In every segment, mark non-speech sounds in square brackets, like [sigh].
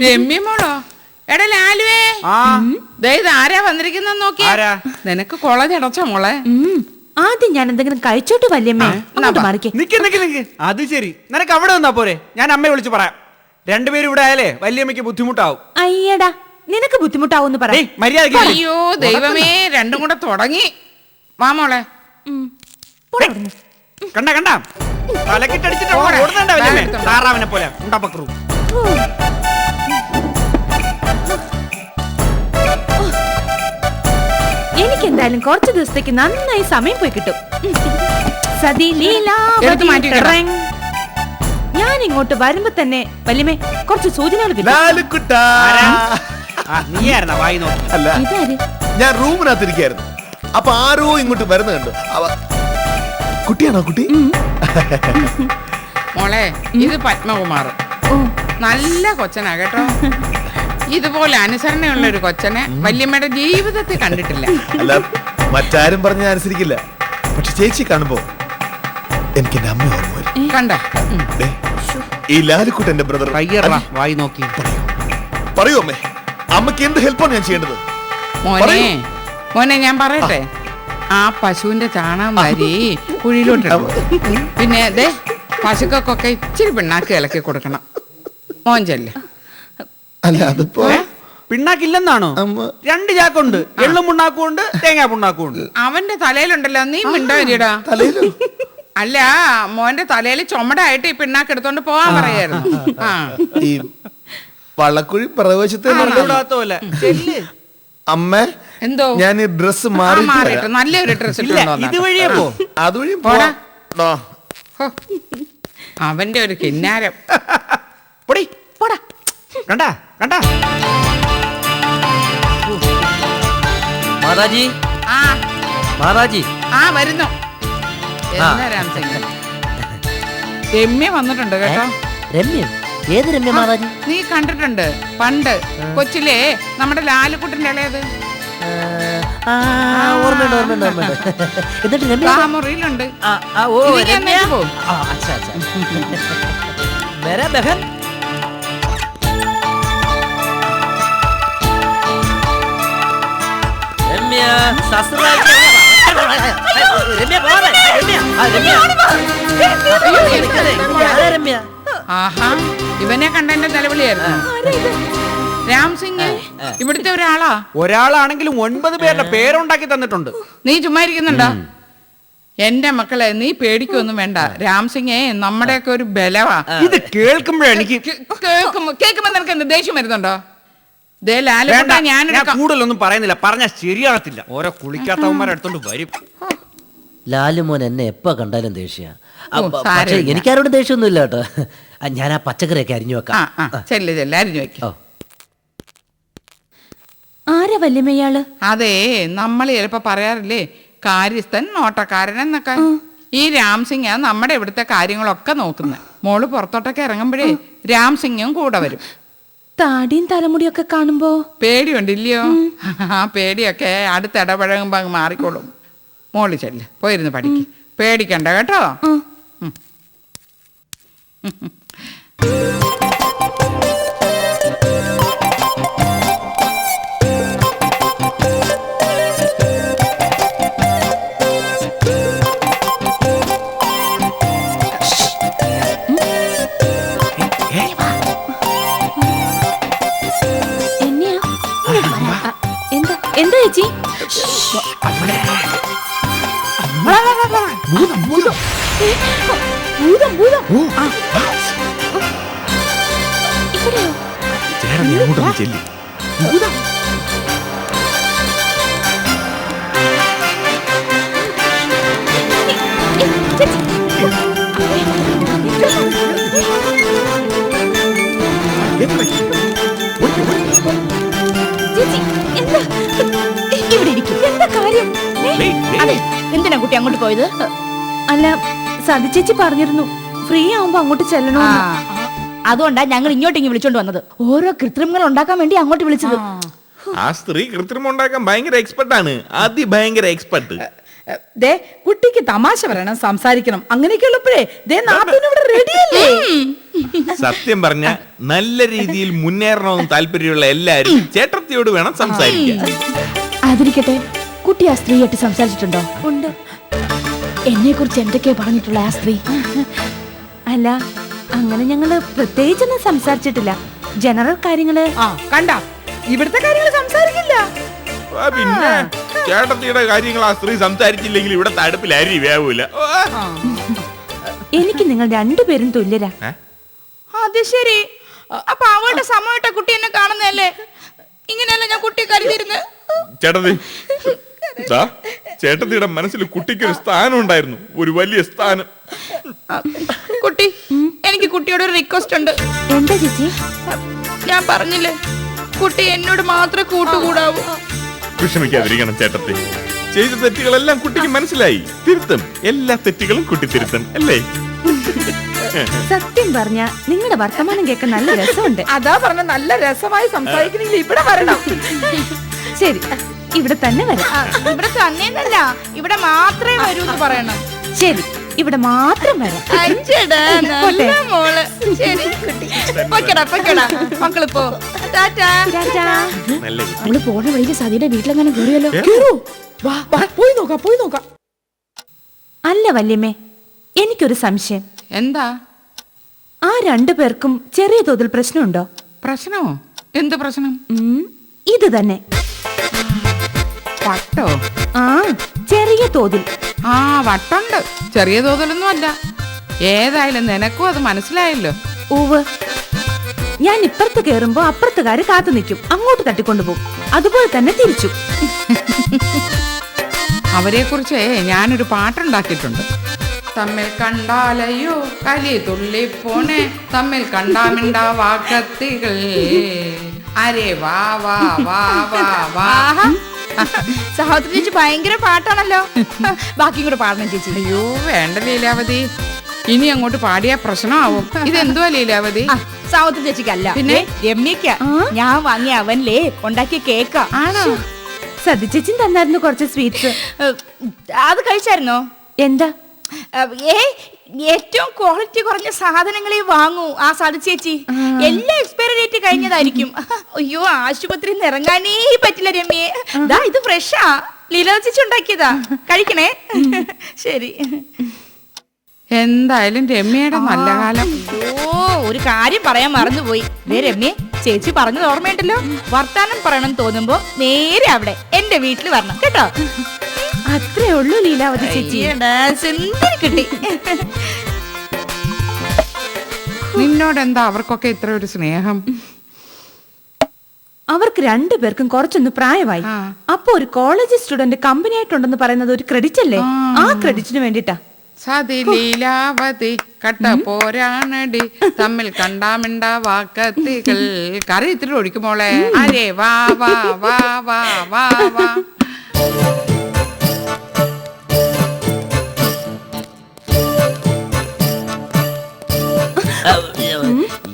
രമ്യ മോളോ? എടാ ലാലുവേ. ആ. ദേ ഇത് ആരാ വന്നിരിക്കുന്ന നോക്കിയാ. ആരാ? നിനക്ക് കൊളഞ്ഞടച്ച മോളെ? ഉം. ആദ്യം ഞാൻ എന്തെങ്കിലും കഴിച്ചോട്ട് വല്യമ്മേ. അങ്ങോട്ട് മാറിക്കേ. നിക്ക് നിക്ക് നിക്ക്. അത് ശരി. നിനക്ക് അവിടെ വന്നാ പോരെ. ഞാൻ അമ്മയെ വിളിച്ച് പറയാം. രണ്ടുപേരും ഇവിടെ ആയാലേ വല്യമ്മയ്ക്ക് ബുദ്ധിമുട്ടാവും. അയ്യടാ നിനക്ക് ബുദ്ധിമുട്ടാവൂന്ന് പറ. ഏയ് മര്യാദ അയ്യോ ദൈവമേ രണ്ടും കൂടെ തുടങ്ങി. വാ മോളെ. പോടാ അവിടുന്ന്. കണ്ട കണ്ട. തലക്കിട്ടടിച്ചിട്ട് പോരെ. ഓടുന്നുണ്ട വല്യമ്മേ? ബാഗ് എടുത്തോ. താറാവിനെ എനിക്ക് എന്തായാലും കുറച്ച് ദിവസത്തേക്ക് നന്നായി സമയം പോയി കിട്ടും. സതി ലീലാവതി മാറ്റി ഞാൻ ഇങ്ങോട്ട് വരുമ്പോ തന്നെ വലിയമേ കുറച്ച് സൂചനകൾ ഞാൻ റൂമിനകത്തിരിക്കായിരുന്നു. അപ്പൊ ആരോ ഇങ്ങോട്ട് വരുന്ന കണ്ടു. അവ കുട്ടിയാണോ കുട്ടി? മോളെ ഇത് പത്മകുമാർ. നല്ല കൊച്ചനാ കേട്ടോ. [laughs] ഇതുപോലെ അനുസരണയുള്ള ഒരു കൊച്ചനെ വല്യമ്മയുടെ ജീവിതത്തിൽ കണ്ടിട്ടില്ല. അല്ല മറ്റാരും പറഞ്ഞ അനുസരിക്കില്ല. പക്ഷെ ചേച്ചി കാണുമ്പോ എനിക്ക് എന്റെ അമ്മ ഓർമ്മ വരും. കണ്ട? ദേ, ഈ ബ്രദർ കയ്യറ വായി നോക്കി. പറയൂ. അമ്മേ. അമ്മയ്ക്ക് എന്ത് ഹെൽപ്പാണ് ഞാൻ ചെയ്യേണ്ടത്? മോനെ പറയൂ. മോനെ ഞാൻ പറയട്ടെ? ആ പശുവിന്റെ ചാണകം വാരി കുഴിയിലോട്ടിടും പിന്നെ ദേ പശുക്കൾക്കൊക്കെ ഇച്ചിരി പിണ്ണാക്ക് ഇളക്കി കൊടുക്കണം. മോൻ ചെല്ല്. അല്ല അതിപ്പോ പിണ്ണാക്കില്ലെന്നാണോ? രണ്ട് ചാക്കുണ്ട്. എള്ളും പുണ്ണാക്കും ഉണ്ട് തേങ്ങാ പുണ്ണാക്കും ഉണ്ട് അവന്റെ തലയിലുണ്ടല്ലോ നീ മിണ്ടാരിയടാ തലയിലോ? അല്ല മോന്റെ തലയിൽ ചുമടായിട്ട് ഈ പിണ്ണാക്ക് എടുത്തോണ്ട് പോവാൻ പറയായിരുന്നു. ആ. ഈ വള്ളക്കുഴി പ്രവേശത്തെ അമ്മ എന്തോ? ഞാൻ ഈ ഡ്രസ് മാറി മാറിയിട്ട് നല്ലൊരു ഡ്രസ് ഇതുവഴിയേ പോ. അതുവഴി പോടാ. അവന്റെ ഒരു കിന്നാരം. കണ്ട കണ്ട. മാതാജി. ആ. മാതാജി. ആ വരുന്നു. രമ്യ വന്നിട്ടുണ്ട് കേട്ടോ. രമ്യ? ഏത് രമ്യ മാതാജി? നീ കണ്ടിട്ടുണ്ട് പണ്ട്. കൊച്ചിലേ നമ്മുടെ ലാലുകുട്ടിന്റെ ഇളയത്. ആ, ഓർമ്മയുണ്ട് ഓർമ്മയുണ്ട് [laughs] എന്നിട്ട് ആ മുറിയിലുണ്ട്. ആ, ഓ, അച്ഛാ, അച്ഛാ. ബഹൻ. രമ്യ ആഹാ ഇവനെ കണ്ടെന്റെ രാം രാംസിംഗ് ഇവിടുത്തെ ഒരാളാ? ഒരാളാണെങ്കിലും ഒൻപത് പേരുടെ പേരുണ്ടാക്കി തന്നിട്ടുണ്ട്. നീ ചുമ്മാ ഇരിക്കുന്നുണ്ടോ? എന്റെ മക്കളെ നീ പേടിക്കൊന്നും വേണ്ട. രാംസിംഗേ നമ്മുടെയൊക്കെ ഒരു ബലവാ. ഇത് കേൾക്കുമ്പോഴേ എനിക്ക് കേ- കേൾക്കുമ്പോ കേൾക്കുമ്പോ നിനക്ക് എന്ത് ദേഷ്യം വരുന്നുണ്ടോ? ഞാൻ കൂടുതലൊന്നും പറയുന്നില്ല. പറഞ്ഞാൽ ശരിയാകത്തില്ല. ഓരോ കുളിക്കാത്തവന്മാരെ അടുത്തോണ്ട് വരും. ലാലുമോൻ എന്നെ എപ്പോ കണ്ടാലും ദേഷ്യ. എനിക്കാരോട് പക്ഷെ ഇല്ല എനിക്കാരോടും ദേഷ്യമൊന്നുമില്ല കേട്ടോ. ഞാൻ ആ പച്ചക്കറിയൊക്കെ അരിഞ്ഞു വെക്കാം. ആ ചെല്ല് ചെല്ല് അരിഞ്ഞു വെക്കും. ആരാ വല്യമ്മയാൾ? അതെ നമ്മൾ ചിലപ്പോ പറയാറില്ലേ കാര്യസ്ഥൻ നോട്ടക്കാരൻ എന്നൊക്കെ. ഈ രാംസിംഗ് നമ്മുടെ ഇവിടുത്തെ കാര്യങ്ങളൊക്കെ നോക്കുന്നത്. മോൾ പുറത്തോട്ടൊക്കെ ഇറങ്ങുമ്പോഴേ രാംസിംഗും കൂടെ വരും. താടിയും തലമുടിയൊക്കെ കാണുമ്പോ പേടിയുണ്ടില്ലയോ? ആ പേടിയൊക്കെ അടുത്ത് ഇടപഴകുമ്പോ അങ്ങ് മാറിക്കോളും. മോളി ചെല്ല് പോയിരുന്ന് പഠിക്ക്. പേടിക്കണ്ട കേട്ടോ? ഭൂതം ഭൂതം. ആ. ഇവിടെയോ? ചേട്ടൻ നീ അങ്ങോട്ടൊന്ന് ചെല്ലി. ഏ, ചേച്ചി ചേച്ചി കാര്യം? അതെ എന്തിനാ കുട്ടി അങ്ങോട്ട് പോയത്? അല്ല സതി ചേച്ചി പറഞ്ഞിരുന്നു ഫ്രീ ആവുമ്പോ അങ്ങോട്ട് ആ, ചെല്ലണമെന്ന് അതുകൊണ്ടാ ഞങ്ങൾ ഇങ്ങോട്ടേക്ക് വിളിച്ചോണ്ട് വന്നത്. ഓരോ കൃത്രിമങ്ങൾ ഉണ്ടാക്കാൻ വേണ്ടി അങ്ങോട്ട് വിളിച്ചത്. ആ. സ്ത്രീ കൃത്രിമം ഉണ്ടാക്കാൻ ഭയങ്കര എക്സ്പെർട്ട് ആണ്. അതിഭയങ്കര എക്സ്പെർട്ട് ദേ കുട്ടിക്ക് തമാശ പറയണം സംസാരിക്കണം. അങ്ങനെയൊക്കെ ഉള്ളപ്പോഴേ ദേ ഇവിടെ റെഡിയല്ലേ സത്യം പറഞ്ഞ നല്ല രീതിയിൽ മുന്നേറണമെന്ന് താല്പര്യമുള്ള എല്ലാരും ചേട്ടത്തിയോട് വേണം സംസാരിക്കാൻ. അതിരിക്കട്ടെ കുട്ടി ആ സ്ത്രീയായിട്ട് സംസാരിച്ചിട്ടുണ്ടോ? ഉണ്ട്. എന്നെ കുറിച്ച് എന്തൊക്കെയാ പറഞ്ഞിട്ടുള്ള ആ സ്ത്രീ? അല്ല അങ്ങനെ ഞങ്ങൾ പ്രത്യേകിച്ചൊന്നും സംസാരിച്ചിട്ടില്ല. ജനറൽ കാര്യങ്ങൾ. ആ കണ്ട. ഇവിടുത്തെ കാര്യങ്ങൾ സംസാരിക്കില്ല. ആ, പിന്നെ ചേട്ടത്തിയുടെ കാര്യങ്ങൾ ആ സ്ത്രീ സംസാരിച്ചില്ലെങ്കിൽ ഇവിടെ തടുപ്പിലരി വേവൂല. ഓ, ആ. എനിക്ക് നിങ്ങൾ രണ്ടുപേരും തുല്യരാ. ഏ? അത് ശരി. അപ്പൊ അവളുടെ സമയത്തെ കുട്ടി എന്നെ കാണുന്നതല്ലേ? ഇങ്ങനെയല്ല ഞാൻ കുട്ടിയെ കരുതിയിരുന്നത്? ചേട്ടത്തി ദാ, ചേട്ടത്തിയുടെ മനസ്സിൽ കുട്ടിക്ക് ഒരു സ്ഥാനം ഉണ്ടായിരുന്നു. ഒരു വലിയ സ്ഥാനം. കുട്ടി എനിക്ക് കുട്ടിയോട് ഒരു റിക്വസ്റ്റ് ഉണ്ട്. എന്താ ചേച്ചി? ഞാൻ പറഞ്ഞില്ലേ കുട്ടി എന്നോട് മാത്രമേ കൂട്ടുകൂടാവൂ. വിഷമിക്കാതിരിക്കണം ചേട്ടത്തി. ചെയ്ത തെറ്റുകളെല്ലാം കുട്ടിക്ക് മനസ്സിലായി. തിരുത്തും. എല്ലാ തെറ്റുകളും കുട്ടി തിരുത്തും അല്ലേ? സത്യം പറഞ്ഞ നിങ്ങളുടെ വർത്തമാനം കേൾക്കാൻ നല്ല രസമുണ്ട്. അതാ പറഞ്ഞ നല്ല രസമായി സംസാരിക്കുന്നെങ്കിൽ ഇവിടെ വരണം. ശരി. ഇവിടെ തന്നെ വരാം. ഇവിടെ തന്നെയെന്നല്ല ഇവിടെ മാത്രമേ വരൂ എന്ന് പറയണം. ശരി ഇവിടെ മാത്രം വരാം. അഞ്ചടാ നല്ല മോൾ. ശരി കുട്ടി. പൊക്കടാ പൊക്കടാ മക്കൾ പോ. ടാറ്റാ. ടാറ്റാ. നല്ല കുട്ടി. അവൾ പോണ വഴിക്ക് സതിയുടെ വീട്ടിലെങ്ങനെ കയറിയല്ലോ കേറൂ. വാ വാ പോയി നോക്കാം പോയി നോക്കാം. അല്ല വല്യമ്മേ എനിക്കൊരു സംശയം. എന്താ? ആ രണ്ടു പേർക്കും ചെറിയ തോതിൽ പ്രശ്നമുണ്ടോ? പ്രശ്നമോ? എന്ത് പ്രശ്നം? ഉം, ഇത് തന്നെ. വട്ടോ? ആ ചെറിയ തോതിൽ. ആ വട്ടുണ്ട്. ചെറിയ തോതിലൊന്നും അല്ല ഏതായാലും നിനക്കും അത് മനസ്സിലായല്ലോ. ഉവ് ഞാൻ ഇപ്പുറത്ത് കയറുമ്പോ അപ്പുറത്തുകാര് കാത്തു നിൽക്കും. അങ്ങോട്ട് തട്ടിക്കൊണ്ടുപോകും. അതുപോലെ തന്നെ തിരിച്ചു. അവരെ കുറിച്ച് ഞാനൊരു പാട്ടുണ്ടാക്കിയിട്ടുണ്ട്. തമ്മിൽ കണ്ടാലയോ കലി തുള്ളിപ്പോണേ. തമ്മിൽ കണ്ടാമിണ്ടാ വാക്കത്തികൾ അരേ വാ വാ വാ വാ വാ. സഹോദരി ചേച്ചി ഭയങ്കര പാട്ടാണല്ലോ. ബാക്കിയും കൂടെ പാടണം ചേച്ചി. അയ്യോ വേണ്ട ലീലാവതി. ഇനി അങ്ങോട്ട് പാടിയ പ്രശ്നമാവും. ഇതെന്തുവാ ലീലാവതി? സഹോദരി ചേച്ചിക്കല്ല. പിന്നെ? രമ്യക്ക ഞാൻ വാങ്ങിയ അവനിലേ ഉണ്ടാക്കിയ കേക്കാ. ആണോ? സതിച്ചേച്ചും തന്നായിരുന്നു കുറച്ച് സ്വീറ്റ്സ്. അത് കഴിച്ചായിരുന്നോ? എന്താ? ഏ ഏറ്റവും ക്വാളിറ്റി കുറഞ്ഞ സാധനങ്ങളെ വാങ്ങൂ. ആ സാധു ചേച്ചി എല്ലാം എക്സ്പയറി ഡേറ്റ് കഴിഞ്ഞതായിരിക്കും. അയ്യോ ആശുപത്രി ഇറങ്ങാനേ പറ്റില്ല രമ്യേ. ദാ ഇത് ഫ്രഷാ ലീല ചേച്ചി ഉണ്ടാക്കിയതാ. കഴിക്കണേ. ശരി. എന്തായാലും രമ്യയുടെ നല്ല കാലം. ഓ ഒരു കാര്യം പറയാൻ മറന്നുപോയി. ദേ രമ്യേ ചേച്ചി പറഞ്ഞത് ഓർമ്മയുണ്ടല്ലോ? വർത്താനം പറയണം തോന്നുമ്പോ നേരെ അവിടെ എന്റെ വീട്ടിൽ വരണം കേട്ടോ? അത്രേ ഉള്ളൂ ലീലാവതി ചേച്ചി. കിട്ടി. നിന്നോട് എന്താ അവർക്കൊക്കെ ഇത്ര ഒരു സ്നേഹം? അവർക്ക് രണ്ടുപേർക്കും കുറച്ചൊന്ന് പ്രായമായി. അപ്പൊ ഒരു കോളേജ് സ്റ്റുഡന്റ് കമ്പനി ആയിട്ടുണ്ടെന്ന് പറയുന്നത് ഒരു ക്രെഡിറ്റ് അല്ലേ? ആ. ക്രെഡിറ്റിന് വേണ്ടിട്ടാ സതി ലീലാവതി കട്ട പോരാണടി. തമ്മിൽ കണ്ടാമിണ്ട വാക്കത്തികൾ. കറി ഇത്തിരി ഒഴിക്കുമോളെ അരേ വാ വാ വാ വാ വാ വാ.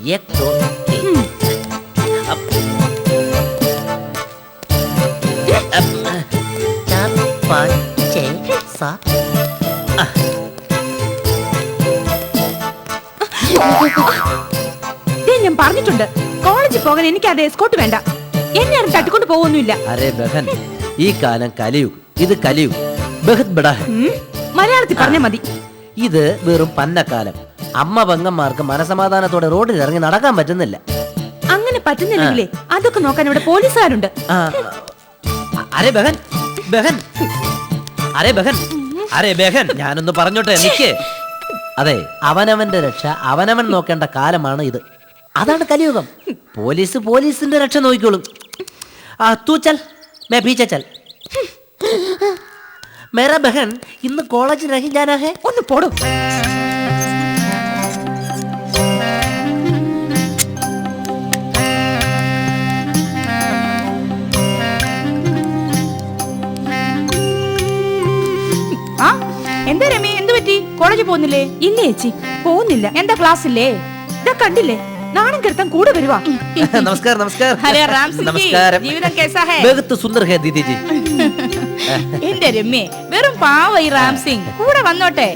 proyecto. Hmm. ഞാൻ പറഞ്ഞിട്ടുണ്ട്. കോളേജിൽ പോകാൻ എനിക്ക് അത് എസ്കോട്ട് വേണ്ട. എന്നെ ആരും തട്ടിക്കൊണ്ട് പോകുന്നില്ല അരേ ബഹൻ ഈ കാലം കലിയുഗ് ഇത് കലിയുഗ് ബഹത് ബഡാ മലയാളത്തിൽ പറഞ്ഞ മതി. ഇത് വെറും പന്നക്കാലം അമ്മ പെങ്ങന്മാർക്ക് മനസമാധാനത്തോടെ റോഡിൽ ഇറങ്ങി നടക്കാൻ പറ്റുന്നില്ല. അങ്ങനെ പറ്റുന്നില്ലെങ്കിലേ അതൊക്കെ നോക്കാൻ ഇവിടെ പോലീസുകാരുണ്ട്. ആ, അരെ ബഹൻ ബഹൻ. അരെ ബഹൻ അരെ ബഹൻ. ഞാനൊന്ന് പറഞ്ഞോട്ടെ എനിക്ക് അതെ അവനവന്റെ രക്ഷ അവനവൻ നോക്കേണ്ട കാലമാണ് ഇത്. അതാണ് കലിയുഗം. പോലീസ് പോലീസിന്റെ രക്ഷ നോക്കിക്കോളും. ആ തൂ ചൽ. മേ ഭീച്ചൽ ചൽ. മേരാ ബഹൻ ഇന്ന് കോളേജിൽ രഹി ജാനാ ഹേ? ഒന്ന് പോടും. എന്താ രമേ എന്ത് പറ്റി? കോളേജിൽ പോകുന്നില്ലേ? ഇല്ല ചേച്ചി പോകുന്നില്ല. എന്താ ക്ലാസ് ഇല്ലേ? ഇതാ കണ്ടില്ലേ? നാണം കീർത്തം കൂടെ വരുവാ. നമസ്കാരം നമസ്കാരം. ഹരേ നമസ്കാരം. ജീവിതം [laughs] എന്റെ രമ്യേ വെറും റാം സിംഗ് കൂടെ വന്നോട്ടെ.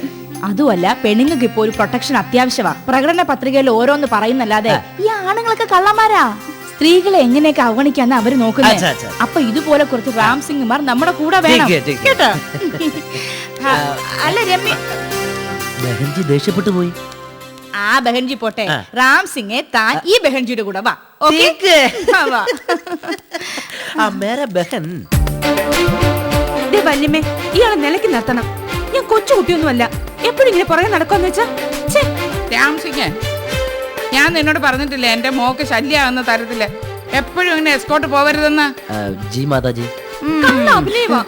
അതുമല്ല പെണ്ണുങ്ങൾക്ക് ഇപ്പൊ ഒരു പ്രൊട്ടക്ഷൻ അത്യാവശ്യമാ പ്രകടന പത്രികയിൽ ഓരോന്ന് പറയുന്നല്ലാതെ ഈ ആണുങ്ങളൊക്കെ കള്ളന്മാരാ. സ്ത്രീകളെ എങ്ങനെയൊക്കെ അവഗണിക്കാന്ന് അവർ നോക്കുന്നത് അപ്പൊ ഇതുപോലെ കുറച്ച് റാം സിംഗുമാർ നമ്മുടെ കൂടെ വേണം. കേട്ടോ? [laughs] അല്ല രമ്യ. ബഹൻജി ദേഷ്യപ്പെട്ടു പോയി. ആ ബഹൻജി പോട്ടെ. റാം സിംഗെ താൻ ഈ ബഹൻജിയുടെ കൂടെ വാ. ഓക്കേ? ടേക്ക്. വാ. ആ മേരെ ബഹൻ. വല്യമ്മേ ഇയാളെ നിലയ്ക്ക് നിർത്തണം. ഞാൻ കൊച്ചു കുട്ടിയൊന്നുമല്ല. എപ്പോഴും ഇങ്ങനെ പുറകെ നടക്കുമെന്ന് വെച്ചാ രാം സിംഗ് ഞാൻ നിന്നോട് പറഞ്ഞിട്ടില്ല എന്റെ മോക്ക് ശല്യാവുന്ന തരത്തിൽ എപ്പോഴും ഇങ്ങനെ എസ്കോട്ട് പോവരുതെന്ന്? ജി മാതാജി. അഭിനയവാ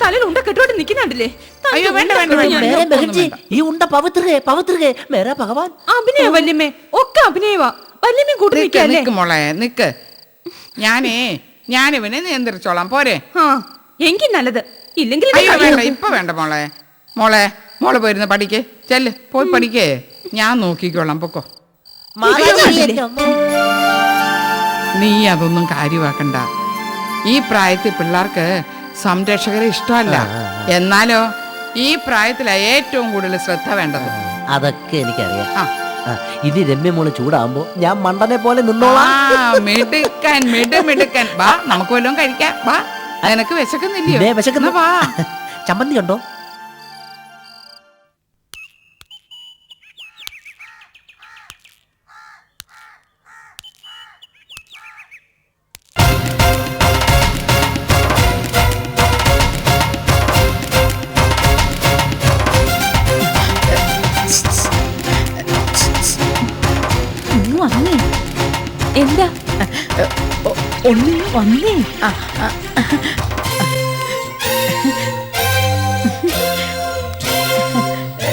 തലയിൽ ഉണ്ട കെട്ടോട്ട് നിക്കുന്നുണ്ടല്ലേ? അയ്യോ, വേണ്ട, വേണ്ട, വേണ്ട. മേരെ ഒന്നും ബഹൻജി വേണ്ട. ഈ ഉണ്ട പവിത്ര ഹേ പവിത്ര ഭഗവാൻ. അഭിനയ വല്യമ്മേ. ഒക്കെ അഭിനയവാ. വല്യമ്മ കൂട്ടി നിക്ക് നിൽക്കല്ലേ? നിക്ക് മോളെ നിക്ക്. ഞാനേ ഞാനിവനെ നിയന്ത്രിച്ചോളാം. പോരെ. ആ എങ്കിൽ നല്ലത്. ഇല്ലെങ്കിൽ ഇത് അയ്യോ കളയും. വേണ്ട ഇപ്പൊ വേണ്ട മോളെ. മോളെ മോളെ പോയിരുന്ന് പഠിക്കേ. ചെല്ല് പോയി പഠിക്കേ. ഞാൻ നോക്കിക്കോളാം പൊക്കോ. അമ്മ. നീ അതൊന്നും കാര്യമാക്കണ്ട. ഈ പ്രായത്തിൽ പിള്ളേർക്ക് സംരക്ഷകരെ ഇഷ്ടമല്ല. എന്നാലോ? ഈ പ്രായത്തിലാ ഏറ്റവും കൂടുതൽ ശ്രദ്ധ വേണ്ടത്. അതൊക്കെ എനിക്കറിയാം. ആ. ആ, ഇനി രമ്യ മോൾ ചൂടാകുമ്പോ ഞാൻ മണ്ടനെ പോലെ ആ നിന്നോളാം മിടുക്കൻ മിടു മിടുക്കൻ വാ നമുക്ക് വല്ലതും കഴിക്കാം. വാ. നിനക്ക് വിശക്കുന്നില്ലയോ? ദേ, വിശക്കുന്നു. എന്നാ വാ. ചമ്മന്തി ഉണ്ടോ?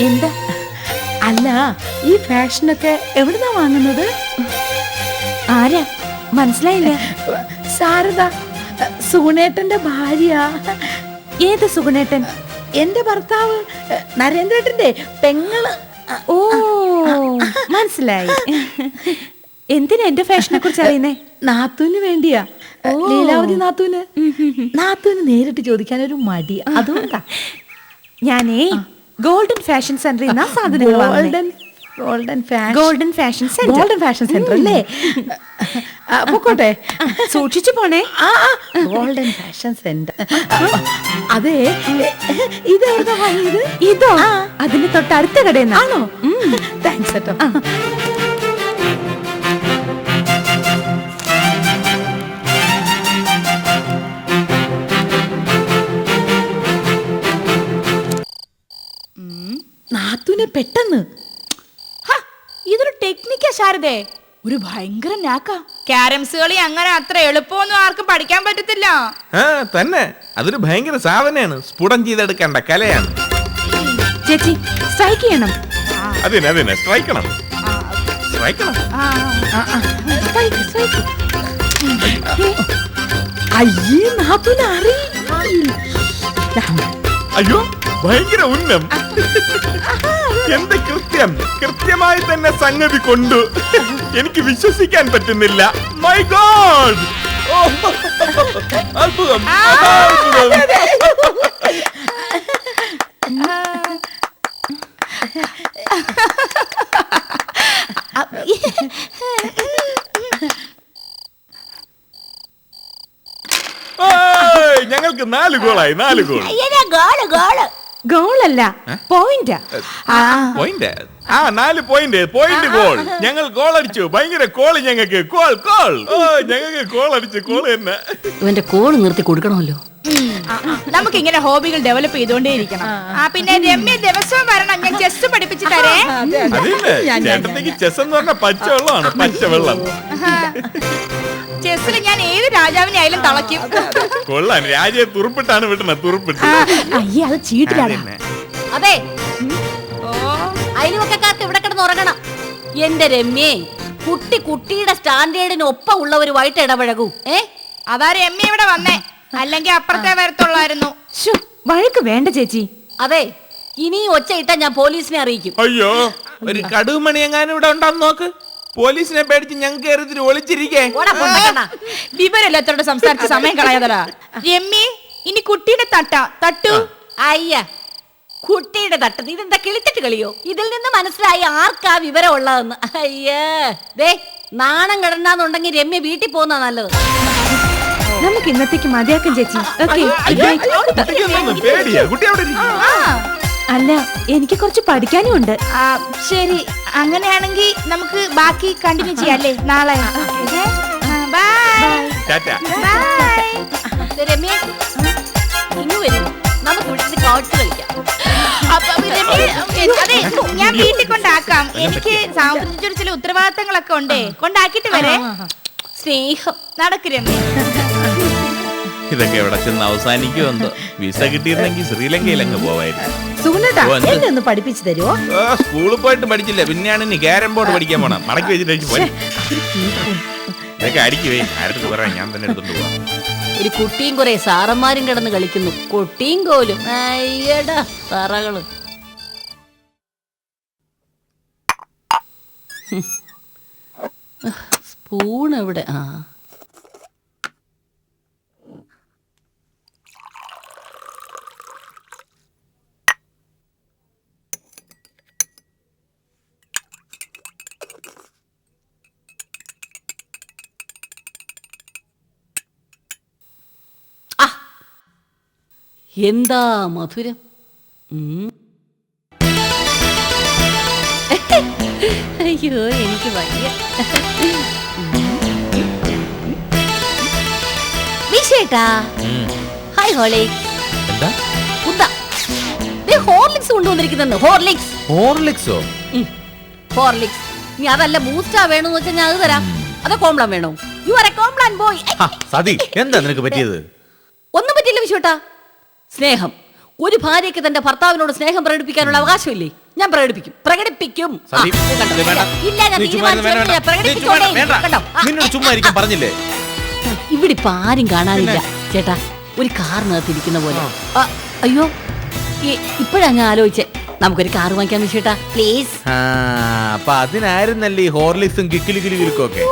എന്താ? അല്ല ഈ ഫാഷനൊക്കെ എവിടുന്നാ വാങ്ങുന്നത്? ആരാ? മനസ്സിലായില്ല. സാരദ സുഗുണേട്ടന്റെ ഭാര്യ. ഏത് സുഗുണേട്ടൻ? എന്റെ ഭർത്താവ് നരേന്ദ്രേട്ടന്റെ പെങ്ങൾ. ഓ മനസ്സിലായി. എന്തിനാ എന്റെ ഫാഷനെ കുറിച്ച് അറിയുന്നേ? നാത്തൂന് വേണ്ടിയാ. ലീലാവതി നാത്തൂന്. നാത്തൂന് നേരിട്ട് ചോദിക്കാൻ ഒരു മടി അതുകൊണ്ടാ. ഞാനേ ഗോൾഡൻ ഫാഷൻ സെന്ററിൽ നിന്നാ സാധനങ്ങൾ. Golden golden fashion golden fashion centre golden fashion centre അല്ലേ? പൊക്കോട്ടെ. സൂക്ഷിച്ചു പോണേ. ആ ഗോൾഡൻ ഫാഷൻ സെന്റർ അതെ. ഇത് എവിടുന്നാ വാങ്ങിയത്? ഇതോ? അതിന്റെ തൊട്ടടുത്ത കടയിൽ നിന്നാണോ താങ്ക്സ് കേട്ടോ നാത്തൂനെ പെട്ടെന്ന്? ഇതൊരു ടെക്നിക്കാ ശാരദേ. ഒരു ഭയങ്കര നാക്കാ. ക്യാരംസ് കളി അങ്ങനെ അത്ര എളുപ്പമൊന്നും ആർക്കും പഠിക്കാൻ പറ്റത്തില്ല. ആ തന്നെ. അതൊരു ഭയങ്കര സാധനയാണ്. സ്ഫുടം ചെയ്തെടുക്കേണ്ട കലയാണ്. ചേച്ചി സ്ട്രൈക്ക് ചെയ്യണം. അതിനെ അതിനെ സ്ട്രൈക്കണം ചെയ്യണം സ്ട്രൈക്ക്, സ്ട്രൈക്ക്. അയ്യേ നാത്തൂനെ അറിയില്ല അയ്യോ ഭയങ്കര ഉന്നം. എന്ത് കൃത്യം? കൃത്യമായി തന്നെ സംഗതി കൊണ്ടു. എനിക്ക് വിശ്വസിക്കാൻ പറ്റുന്നില്ല. മൈ ഗോഡ് അത്ഭുതം. ഞങ്ങൾക്ക് നാല് ഗോളായി നാല് ഗോൾ. Goal goal. ഗോളല്ല പോയിന്റാ പോയിന്റ് ആ. നാല് പോയിന്റ് പോയിന്റ് ഗോൾ ഞങ്ങൾ ഗോൾ അടിച്ചു. ഭയങ്കര കോൾ ഞങ്ങൾക്ക്. കോൾ കോൾ ഓ ഞങ്ങൾക്ക് കോൾ അടിച്ചു കോൾ തന്നെ. ഇവന്റെ കോൾ നിർത്തി കൊടുക്കണമല്ലോ. നമുക്ക് ഇങ്ങനെ ഹോബികൾ ഡെവലപ്പ് ചെയ്തോണ്ടേ ഇരിക്കണം ആ. പിന്നെ രമ്യ ദിവസവും വരണം. ഞാൻ ചെസ് പഠിപ്പിച്ചു തരേ ചേട്ടത്തേക്ക് ചെസ് എന്ന് പറഞ്ഞ പച്ചവെള്ളമാണ് പച്ചവെള്ളം. ചെസ്സിൽ ഞാൻ ഏത് രാജാവിനെ ആയാലും തളയ്ക്കും. കൊള്ളാൻ രാജയെ തുറുപ്പിട്ടാണ് വിട്ടണ തുറുപ്പിട്ട്. അയ്യേ അത് ചീട്ടിലാണ്. അതെ. ഓ. അയൽവക്കക്കാർക്ക് ഇവിടെ കിടന്ന് ഉറങ്ങണം. എന്റെ രമ്യേ കുട്ടി കുട്ടിയുടെ സ്റ്റാൻഡേർഡിന് ഒപ്പം ഉള്ളവരുമായിട്ട് ഇടപഴകൂ. ഏ? അതാ രമ്യ ഇവിടെ വന്നേ. അല്ലെങ്കിൽ അപ്പുറത്തെ വരത്തുള്ളായിരുന്നു. വഴക്ക് വേണ്ട ചേച്ചി. അതെ ഇനി ഒച്ച ഇട്ടാ ഞാൻ പോലീസിനെ അറിയിക്കും. അയ്യോ ഒരു കടുമണി എങ്ങാനും ഇവിടെ ഉണ്ടാന്ന് നോക്ക്. പോലീസിനെ പേടിച്ച് ഞങ്ങൾക്ക് കയറി ഒളിച്ചിരിക്കേ. വിവരമില്ലാത്തോട് സംസാരിച്ച് സമയം കളയാതടാ. രമ്യ ഇനി കുട്ടിയുടെ തട്ട. തട്ടു. അയ്യ കുട്ടിയുടെ തട്ടത് ഇതെന്താ കിളിത്തിട്ട് കളിയോ? ഇതിൽ നിന്ന് മനസ്സിലായി ആർക്കാ വിവരം ഉള്ളതെന്ന് അയ്യേ. ദേ നാണം കിടന്നാന്നുണ്ടെങ്കിൽ രമ്യ വീട്ടിൽ പോകുന്ന നല്ലത്. നമുക്ക് ഇന്നത്തേക്ക് മതിയാക്കും ചേച്ചി. ഓക്കെ. അല്ല എനിക്ക് കുറച്ച് പഠിക്കാനും ഉണ്ട്. ആ, ശരി. അങ്ങനെയാണെങ്കിൽ നമുക്ക് ബാക്കി കണ്ടിന്യൂ ചെയ്യാം അല്ലേ നാളെ ബൈ ടാറ്റ ബൈ ദേ, രമ്യ ഇങ്ങ് വരൂ. നമുക്ക് കാട്ട് കളിക്കാം. അതെ ഞാൻ വീട്ടിൽ കൊണ്ടാക്കാം. എനിക്ക് സാമ്പത്തിക ചില ഉത്തരവാദിത്തങ്ങളൊക്കെ ഉണ്ടേ. കൊണ്ടാക്കിട്ട് വരെ. സ്നേഹം. നടക്ക് രമ്യ ഇതൊക്കെ എവിടെ ചെന്ന് അവസാനിക്കുമെന്ന്. വിസ കിട്ടിയിരുന്നെങ്കിൽ ശ്രീലങ്കയിൽ അങ്ങ് പോവായിരുന്നു. സുഗുണേട്ടാ ഓ, എന്ത്? എന്നെ ഒന്ന് പഠിപ്പിച്ചു തരുമോ ആ, സ്കൂളിൽ പോയിട്ട് പഠിച്ചില്ല. പിന്നെയാണ് ഇനി ക്യാരം ബോർഡ് പഠിക്കാൻ പോണം. മടക്കി വെച്ചിട്ട് എനിക്ക് പോയി. ഇതൊക്കെ അടിക്കുവേ ആരുടെ പറയാം? ഞാൻ തന്നെ എടുത്തോണ്ട് പോവാം. ഒരു കുട്ടിയും കുറെ സാറന്മാരും കിടന്ന് കളിക്കുന്നു. കുട്ടിയും കോലും. അയ്യടാ തറകൾ. സ്പൂൺ എവിടെ ആ. എന്താ മധുരം? [laughs] അയ്യോ എനിക്ക് വയ്യ. [laughs] വിശേട്ടാ ഹായ് ഹോളി. എന്താ? കുന്ത ദേ ഹോർലിക്സ് കൊണ്ടുവന്നിരിക്കുന്നെന്ന് ഹോർലിക്സ്. ഹോർലിക്സോ? ഹോർലിക്സ്. നീ അതല്ല ബൂസ്റ്റാ വേണമെന്ന് വെച്ചാൽ ഞാൻ അത് തരാം. അതോ കോംപ്ലാൻ വേണോ? You are a Complan boy Sathi. എന്താ നിനക്ക് പറ്റിയത്? ഒന്നും പറ്റില്ല വിശ്വട്ടാ സ്നേഹം. ഒരു ഭാര്യയ്ക്ക് തന്റെ ഭർത്താവിനോട് സ്നേഹം പ്രകടിപ്പിക്കാനുള്ള അവകാശമില്ലേ? ഞാൻ പ്രകടിപ്പിക്കും. പ്രകടിപ്പിക്കും. ഇല്ല ഞാൻ തീരുമാനിച്ചു പറഞ്ഞില്ലേ? ഇവിടെ ഇപ്പൊ ആരും കാണാനില്ല. ചേട്ടാ ഒരു കാർ ഇരിക്കുന്ന പോലെ അയ്യോ ഇപ്പോഴാ ഞാൻ ആലോചിച്ചേ. നമുക്കൊരു കാർ വാങ്ങിക്കാൻ ചേട്ടാ പ്ലീസ്. ആ അപ്പൊ അതിനായിരുന്നല്ലേ ഈ ഹോർലിക്സും കിക്കിലി ഒക്കെ